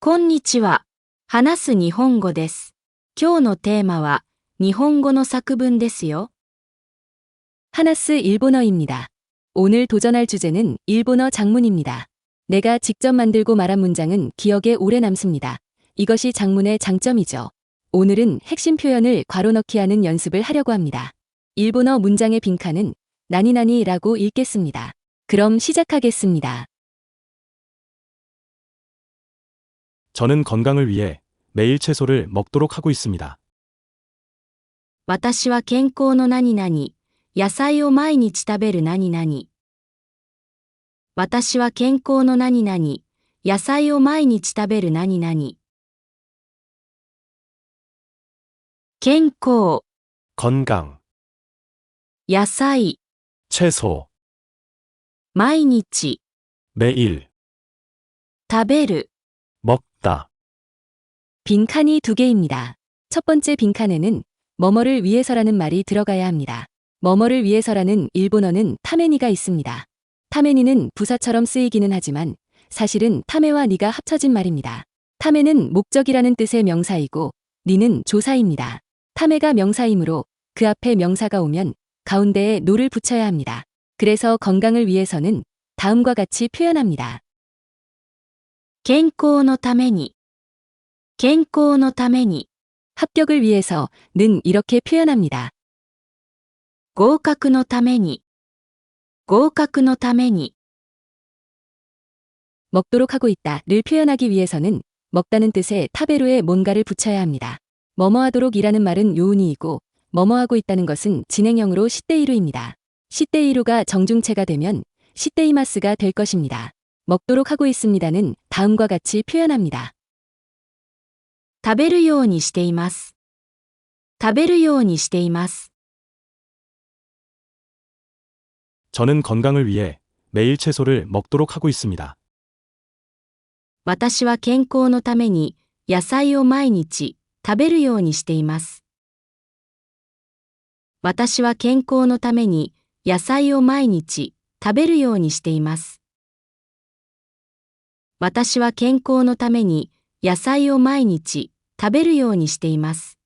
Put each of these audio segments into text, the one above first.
こんにちは。話す日本語です。今日のテーマは日本語の作文ですよ。 하나스 일본어입니다. 오늘 도전할 주제는 일본어 장문입니다. 내가 직접 만들고 말한 문장은 기억에 오래 남습니다. 이것이 장문의 장점이죠. 오늘은 핵심 표현을 괄호 넣기 하는 연습을 하려고 합니다. 일본어 문장의 빈칸은 나니나니라고 읽겠습니다. 그럼 시작하겠습니다. 저는 건강을 위해 매일 채소를 먹도록 하고 있습니다. 私は健康の何々、野菜を毎日食べる何々。私は健康の何々、野菜を毎日食べる何々。健康、 건강, 野菜、 채소, 毎日、 매일, 食べる、 먹다. 빈칸이 두 개입니다. 첫 번째 빈칸에는 뭐뭐를 위해서라는 말이 들어가야 합니다. 뭐뭐를 위해서라는 일본어는 타메니가 있습니다. 타메니는 부사처럼 쓰이기는 하지만 사실은 타메와 니가 합쳐진 말입니다. 타메는 목적이라는 뜻의 명사이고 니는 조사입니다. 타메가 명사이므로 그 앞에 명사가 오면 가운데에 노를 붙여야 합니다. 그래서 건강을 위해서는 다음과 같이 표현합니다. 健康のために、健康のために、 합격을 위해서는 이렇게 표현합니다. 合格のために、合格のために、 먹도록 하고 있다를 표현하기 위해서는 먹다는 뜻의 타베로에 뭔가를 붙여야 합니다. 뭐뭐하도록 이라는 말은 요운이이고 뭐뭐하고 있다는 것은 진행형으로 시대이루입니다. 시대이루가 정중체가 되면 시대이마스가 될 것입니다. 먹도록 하고 있습니다는 다음과 같이 표현합니다. 食べるようにしています。食べるようにしています。 저는 건강을 위해 매일 채소를 먹도록 하고 있습니다. 私は健康のために野菜を毎日食べるようにしています。私は健康のために野菜を毎日食べるようにしています。 私は健康のために野菜を毎日食べるようにしています。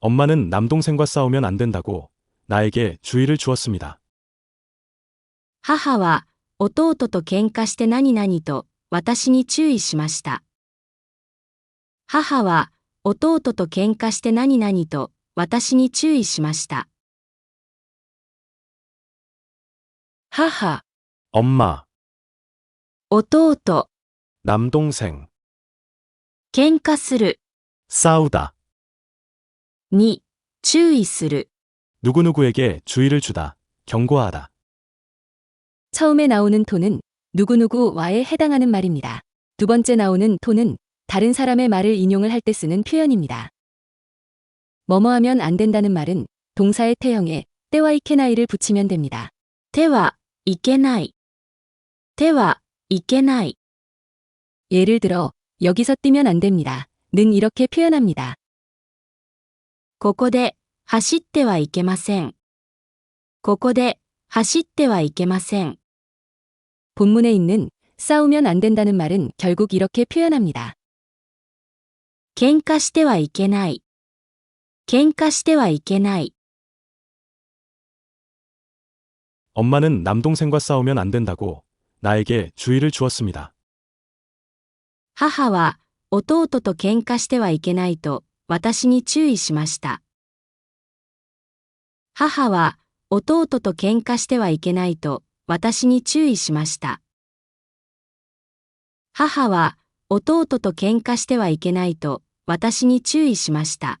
엄마는 남동생과 싸우면 안 된다고 나에게 주의를 주었습니다. 母は弟と喧嘩して何々と私に注意しました。母は弟と喧嘩して何々と私に注意しました。 하하, 엄마, 弟、 남동생, 喧嘩する 싸우다. に注意する。 누구누구에게 주의를 주다, 경고하다. 처음에 나오는 토는 누구누구와에 해당하는 말입니다. 두 번째 나오는 토는 다른 사람의 말을 인용을 할 때 쓰는 표현입니다. 뭐뭐 하면 안 된다는 말은 동사의 태형에 때와 이케나이를 붙이면 됩니다. 手は いけない。手はいけない。 예를 들어 여기서 뛰면 안 됩니다. 는 이렇게 표현합니다. ここで走ってはいけません。ここで走ってはいけません。 본문에 있는 싸우면 안 된다는 말은 결국 이렇게 표현합니다. 喧嘩してはいけない。喧嘩してはいけない。 엄마는 남동생과 싸우면 안 된다고 나에게 주의를 주었습니다. 母は弟と喧嘩してはいけないと私に注意しました。母は弟と喧嘩してはいけないと私に注意しました。母は弟と喧嘩してはいけないと私に注意しました。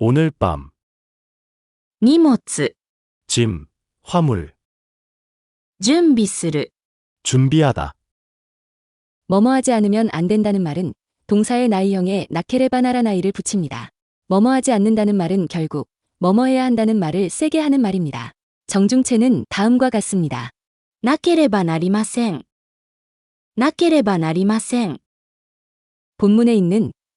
오늘 밤, 荷物 짐, 화물, 準備する、 준비하다, 뭐뭐하지 않으면 안 된다는 말은 동사의 나이형에 나케레바나라 나이를 붙입니다. 뭐뭐하지 않는다는 말은 결국 뭐뭐해야 한다는 말을 세게 하는 말입니다. 정중체는 다음과 같습니다. なければなりません。なければなりません。 본문에 있는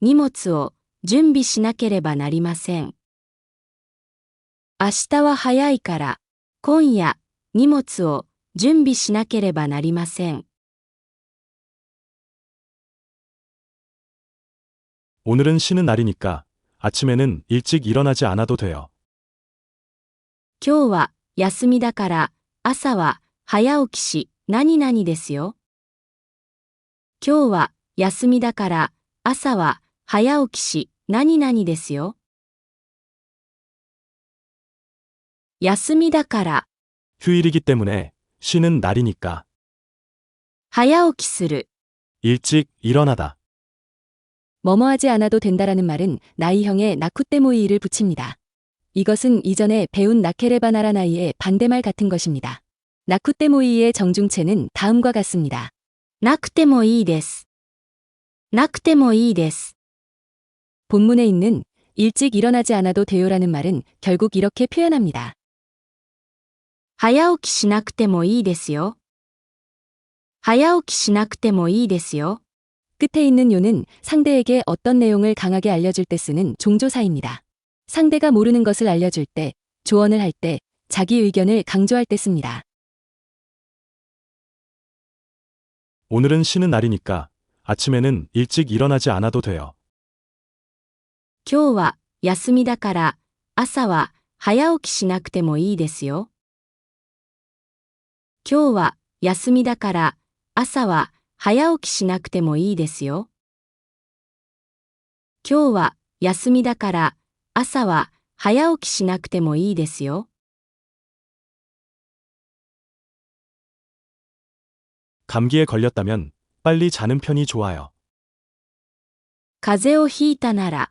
荷物を準備しなければなりません。明日は早いから、今夜、荷物を準備しなければなりません。 오늘은 쉬는 날이니까 아침에는 일찍 일어나지 않아도 돼요. 今日は休みだから、朝は早起きし、何々ですよ。今日は休みだから、朝は 早起きし、何々ですよ。休みだから、 휴일이기 때문에 쉬는 날이니까 早起きする、 일찍 일어나다, 뭐뭐하지 않아도 된다라는 말은 나이형에 나쿠테모이를 붙입니다. 이것은 이전에 배운 나케레바나라 나이의 반대말 같은 것입니다. 나쿠테모이의 정중체는 다음과 같습니다. なくてもいいです。なくてもいいです。 본문에 있는 일찍 일어나지 않아도 돼요라는 말은 결국 이렇게 표현합니다. 早起きしなくてもいいですよ。早起きしなくてもいいですよ。 끝에 있는 요는 상대에게 어떤 내용을 강하게 알려줄 때 쓰는 종조사입니다. 상대가 모르는 것을 알려줄 때, 조언을 할 때, 자기 의견을 강조할 때 씁니다. 오늘은 쉬는 날이니까 아침에는 일찍 일어나지 않아도 돼요. 今日は休みだから朝は早起きしなくてもいいですよ。今日は休みだから朝は早起きしなくてもいいですよ。今日は休みだから朝は早起きしなくてもいいですよ。 감기에 걸렸다면 빨리 자는 편이 좋아요. 風邪をひいたなら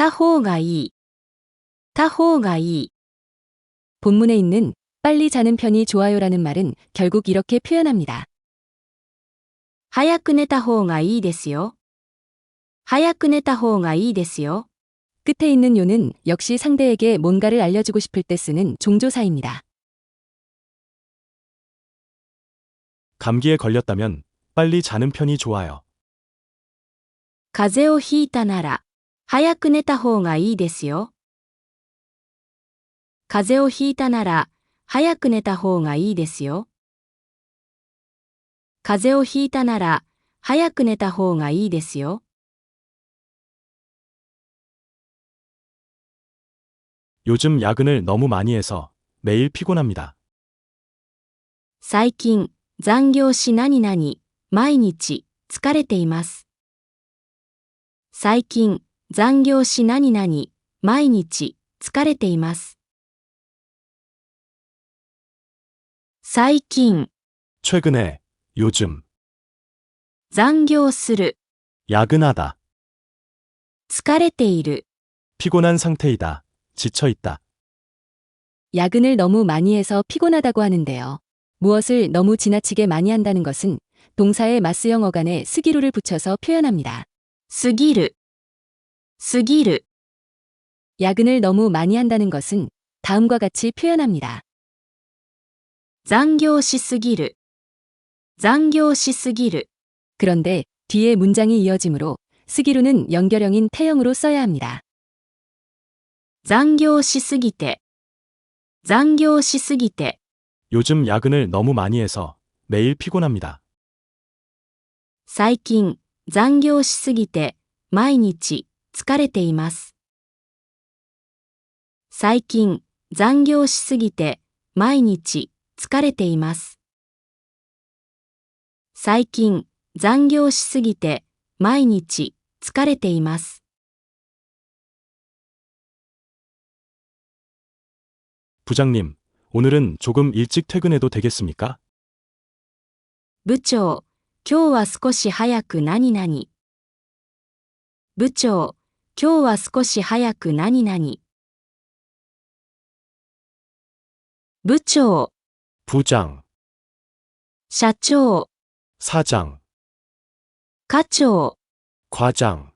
た方がいい。た方がいい。 본문에 있는 빨리 자는 편이 좋아요라는 말은 결국 이렇게 표현합니다. 早く寝た方がいいですよ。早く寝た方がいいですよ。 끝에 있는 요는 역시 상대에게 뭔가를 알려주고 싶을 때 쓰는 종조사입니다. 감기에 걸렸다면 빨리 자는 편이 좋아요. 風邪をひいたなら 早く寝た方がいいですよ。風邪をひいたなら早く寝た方がいいですよ。風邪をひいたなら早く寝た方がいいですよ。 요즘 야근을 너무 많이 해서 매일 피곤합니다. 最近残業し何々毎日疲れています。最近 残業し何々毎日疲れています。最近 최근에, 요즘, 残業する 야근하다, 疲れている 피곤한 상태이다, 지쳐있다. 야근을 너무 많이 해서 피곤하다고 하는데요. 무엇을 너무 지나치게 많이 한다는 것은 동사의 마스형 어간에 스기루를 붙여서 표현합니다. すぎる すぎる 야근을 너무 많이 한다는 것은 다음과 같이 표현합니다. 残業しすぎる。残業しすぎる。 그런데 뒤에 문장이 이어지므로 스기루는 연결형인 태형으로 써야 합니다. 残業しすぎて。残業しすぎて。 요즘 야근을 너무 많이 해서 매일 피곤합니다. 最近、残業しすぎて、毎日、 疲れています。最近、残業しすぎて、毎日、疲れています。最近、残業しすぎて、毎日、疲れています。 부장님, 오늘은 조금 일찍 퇴근해도 되겠습니까? 部長、今日は少し早く何々。部長、 今日は少し早く何々。部長、 부장, 社長、 사장, 課長、 과장,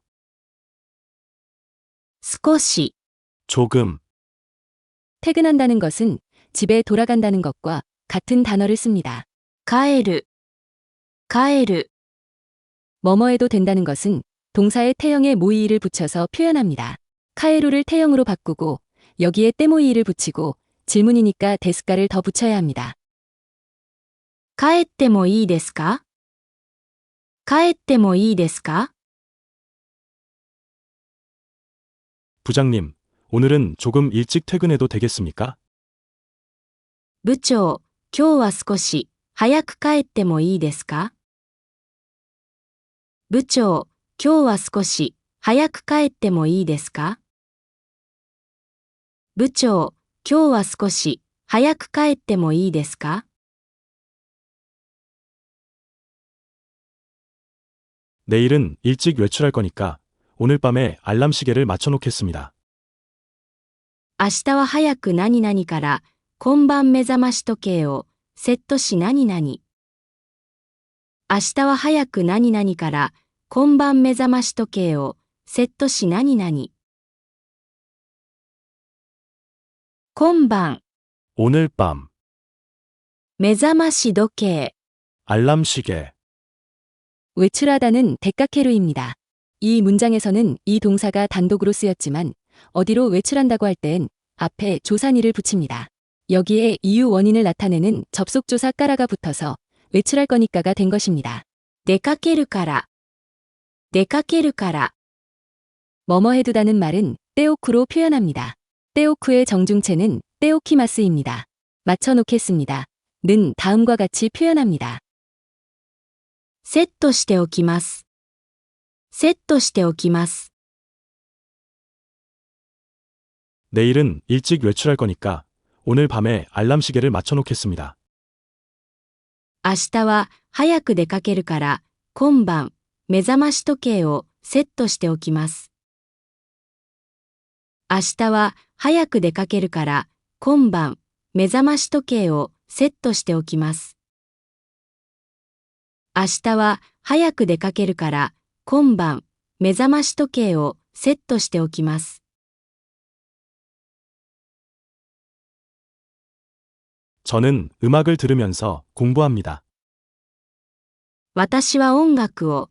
少し、 조금, 퇴근한다는 것은 집에 돌아간다는 것과 같은 단어를 씁니다. 帰る、帰る、 뭐뭐해도 된다는 것은 동사의 태형에 모이이를 붙여서 표현합니다. 카에루를 태형으로 바꾸고 여기에 때모이이를 붙이고 질문이니까 데스카를 더 붙여야 합니다. 帰ってもいいですか帰ってもいいですか 부장님, 오늘은 조금 일찍 퇴근해도 되겠습니까? 部長、今日は少し、早く帰ってもいいですか部長、 今日は少し、早く帰ってもいいですか部長、今日は少し、早く帰ってもいいですか 내일은 일찍 외출할 거니까 오늘 밤에 알람 시계를 맞춰놓겠습니다. 明日は早く何々から、今晩目覚まし時計を、セットし何々。明日は早く何々から、 今晩目覚まし時計を、セットし何々。今晩、 오늘 밤, 目覚まし時計、 알람 시계, 외출하다는 데카케루입니다. 이 문장에서는 이 동사가 단독으로 쓰였지만 어디로 외출한다고 할 땐 앞에 조산이를 붙입니다. 여기에 이유 원인을 나타내는 접속조사 까라가 붙어서 외출할 거니까가 된 것입니다. 出かけるから。 出かけるから。 뭐뭐 해두다는 말은 떼오쿠로 표현합니다. 떼오쿠의 정중체는 떼오키마스입니다. 맞춰놓겠습니다. 는 다음과 같이 표현합니다. セットしておきます。セットしておきます。 내일은 일찍 외출할 거니까 오늘 밤에 알람 시계를 맞춰놓겠습니다. 明日は早く出かけるから、今晩、 目覚まし時計をセットしておきます。明日は早く出かけるから、今晩、目覚まし時計をセットしておきます。明日は早く出かけるから、今晩、目覚まし時計をセットしておきます。 저는 음악을 들으면서 공부합니다. 私は音楽を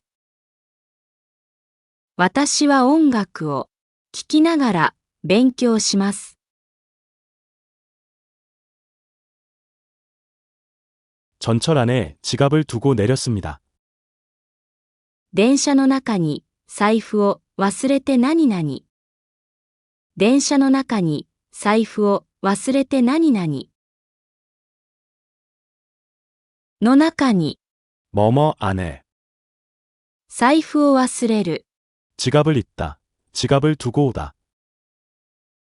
私は音楽を聴きながら勉強します。 전철 안에 지갑을 두고 내렸습니다. 電車の中に財布を忘れて何々。電車の中に財布を忘れて何々。の中に 뭐뭐 안에, 財布を忘れる。 지갑을 잊다, 지갑을 두고 오다.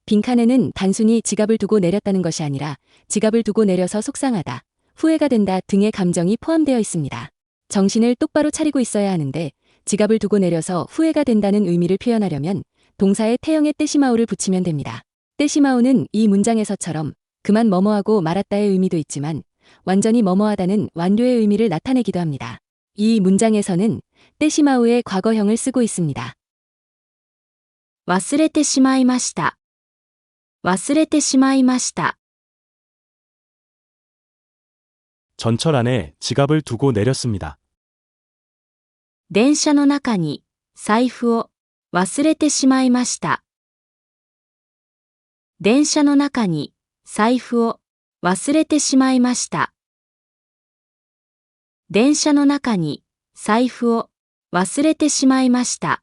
빈칸에는 단순히 지갑을 두고 내렸다는 것이 아니라 지갑을 두고 내려서 속상하다, 후회가 된다 등의 감정이 포함되어 있습니다. 정신을 똑바로 차리고 있어야 하는데 지갑을 두고 내려서 후회가 된다는 의미를 표현하려면 동사에 태형의 떼시마오를 붙이면 됩니다. 떼시마오는 이 문장에서처럼 그만 뭐뭐하고 말았다의 의미도 있지만 완전히 뭐뭐하다는 완료의 의미를 나타내기도 합니다. 이 문장에서는 떼시마오의 과거형을 쓰고 있습니다. 忘れてしまいました。忘れてしまいました。 전철 안에 지갑을 두고 내렸습니다. 電車の中に財布を忘れてしまいました。電車の中に財布を忘れてしまいました。電車の中に財布を忘れてしまいました。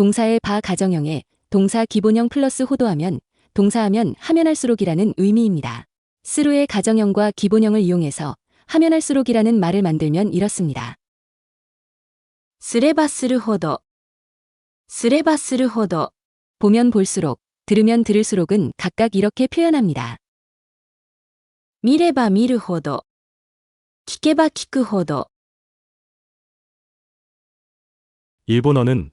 동사의 바 가정형에 동사 기본형 플러스 호도하면 동사하면 하면 할수록이라는 의미입니다. 스루의 가정형과 기본형을 이용해서 하면 할수록이라는 말을 만들면 이렇습니다. 스레바스르호도 스레바스르호도 보면 볼수록 들으면 들을수록은 각각 이렇게 표현합니다. 미레바 미르호도 키케바 키크호도 일본어는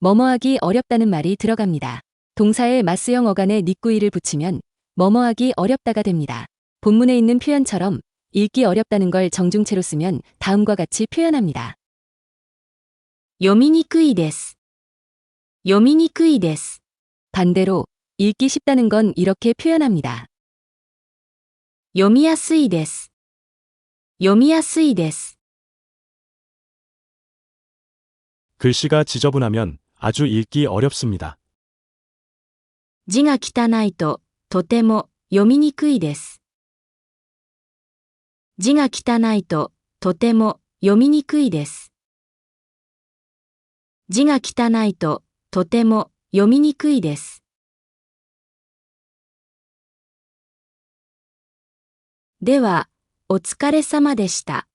뭐뭐하기 어렵다는 말이 들어갑니다. 동사의 마스형 어간에 니꾸이를 붙이면 뭐뭐하기 어렵다가 됩니다. 본문에 있는 표현처럼 읽기 어렵다는 걸 정중체로 쓰면 다음과 같이 표현합니다. 読みにくいです。読みにくいです。 반대로 읽기 쉽다는 건 이렇게 표현합니다. 読みやすいです。読みやすいです。 글씨가 지저분하면 아주 읽기 어렵습니다. 字が汚いととても読みにくいです。字が汚いととても読みにくいです。字が汚いととても読みにくいです。では、お疲れ様でした。